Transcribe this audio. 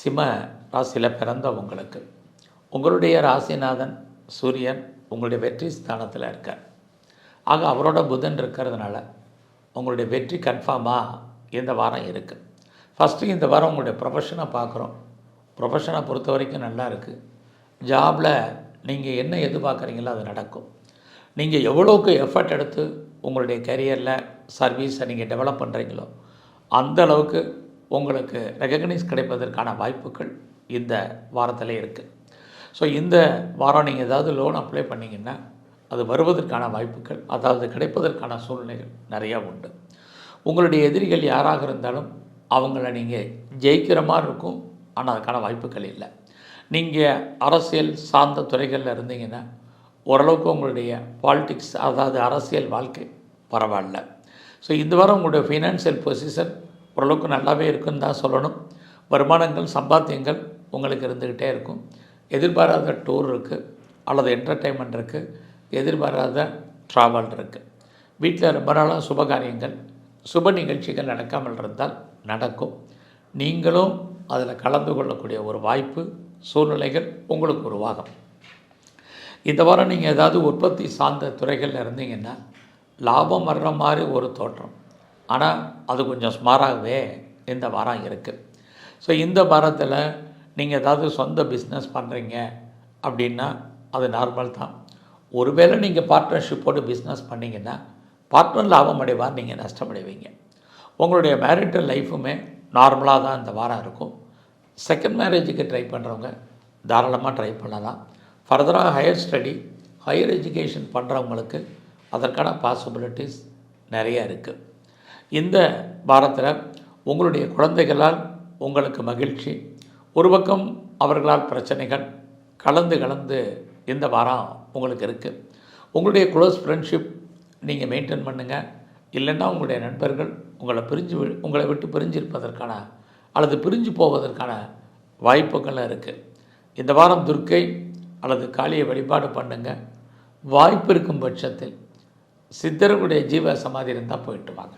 சிம்ம ராசியில் பிறந்த உங்களுக்கு. உங்களுடைய ராசிநாதன் சூரியன் உங்களுடைய வெற்றி ஸ்தானத்தில் இருக்கார். ஆக அவரோட புதன் இருக்கிறதுனால உங்களுடைய வெற்றி கன்ஃபார்மாக இந்த வாரம் இருக்குது ஃபஸ்ட்டு இந்த வாரம் உங்களுடைய ப்ரொஃபஷனை பார்க்குறோம். ப்ரொஃபஷனை பொறுத்த வரைக்கும் நல்லா இருக்குது ஜாபில் நீங்கள் என்ன எதிர்பார்க்குறீங்களோ அது நடக்கும். நீங்கள் எவ்வளோக்கு எஃபர்ட் எடுத்து உங்களுடைய கரியரில் சர்வீஸை நீங்கள் டெவலப் பண்ணுறீங்களோ அந்த அளவுக்கு உங்களுக்கு ரெகக்னைஸ் கிடைப்பதற்கான வாய்ப்புகள் இந்த வாரத்தில் இருக்குது ஸோ இந்த வாரம் நீங்கள் ஏதாவது லோன் அப்ளை பண்ணிங்கன்னா அது வருவதற்கான வாய்ப்புகள் அதாவது கிடைப்பதற்கான சூழ்நிலைகள் நிறையா உண்டு. உங்களுடைய எதிரிகள் யாராக இருந்தாலும் அவங்கள நீங்கள் ஜெயிக்கிற மாதிரி இருக்கும் ஆனால் அதுக்கான வாய்ப்புகள் இல்லை. நீங்கள் அரசியல் சார்ந்த துறைகளில் இருந்தீங்கன்னா ஓரளவுக்கு உங்களுடைய பாலிட்டிக்ஸ் அதாவது அரசியல் வாழ்க்கை பரவாயில்ல. ஸோ இந்த வாரம் உங்களுடைய ஃபினான்ஷியல் பொசிஷன் ஓரளவுக்கு நல்லாவே இருக்குன்னு தான் சொல்லணும். வருமானங்கள் சம்பாத்தியங்கள் உங்களுக்கு இருந்துக்கிட்டே இருக்கும். எதிர்பாராத டூர் இருக்குது அல்லது என்டர்டெயின்மெண்ட் இருக்குது எதிர்பாராத ட்ராவல் இருக்குது வீட்டில் ரொம்ப நாளாக சுபகாரியங்கள் சுப நிகழ்ச்சிகள் நடக்காமல் இருந்தால் நடக்கும். நீங்களும் அதில் கலந்து கொள்ளக்கூடிய ஒரு வாய்ப்பு சூழ்நிலைகள் உங்களுக்கு உருவாகும். இந்த வாரம் நீங்கள் ஏதாவது உற்பத்தி சார்ந்த துறைகளில் இருந்தீங்கன்னா லாபம் வர்ற மாதிரி ஒரு தோற்றம். ஆனால் அது கொஞ்சம் ஸ்மாராகவே இந்த வாரம் இருக்குது ஸோ இந்த வாரத்தில் நீங்கள் ஏதாவது சொந்த பிஸ்னஸ் பண்ணுறீங்க அப்படின்னா அது நார்மல் தான். ஒருவேளை நீங்கள் பார்ட்னர்ஷிப்போடு பிஸ்னஸ் பண்ணிங்கன்னா பார்ட்னர் லாபம் அடைவார் நீங்கள் நஷ்டமடைவீங்க. உங்களுடைய மேரிட்டல் லைஃபுமே நார்மலாக தான் இந்த வாரம் இருக்கும். செகண்ட் மேரேஜுக்கு ட்ரை பண்ணுறவங்க தாராளமாக ட்ரை பண்ணலாம். ஃபர்தராக ஹையர் ஸ்டடி ஹையர் எஜுகேஷன் பண்ணுறவங்களுக்கு அதற்கான பாசிபிலிட்டிஸ் நிறைய இருக்குது இந்த வாரத்தில் உங்களுடைய குழந்தைகளால் உங்களுக்கு மகிழ்ச்சி. ஒரு பக்கம் அவர்களால் பிரச்சனைகள் கலந்து கலந்து இந்த வாரம் உங்களுக்கு இருக்குது உங்களுடைய க்ளோஸ் ஃப்ரெண்ட்ஷிப் நீங்கள் மெயின்டைன் பண்ணுங்கள் இல்லைன்னா உங்களுடைய நண்பர்கள் உங்களை பிரிஞ்சு வி- உங்களை விட்டு பிரிஞ்சிருப்பதற்கான அல்லது பிரிஞ்சு போவதற்கான வாய்ப்புகளும் இருக்குது இந்த வாரம் துர்க்கை அல்லது காளியை வழிபாடு பண்ணுங்கள் வாய்ப்பு இருக்கும் பட்சத்தில் சித்தர்களுடைய ஜீவ சமாதி இருந்தால் போயிட்டு வாங்க.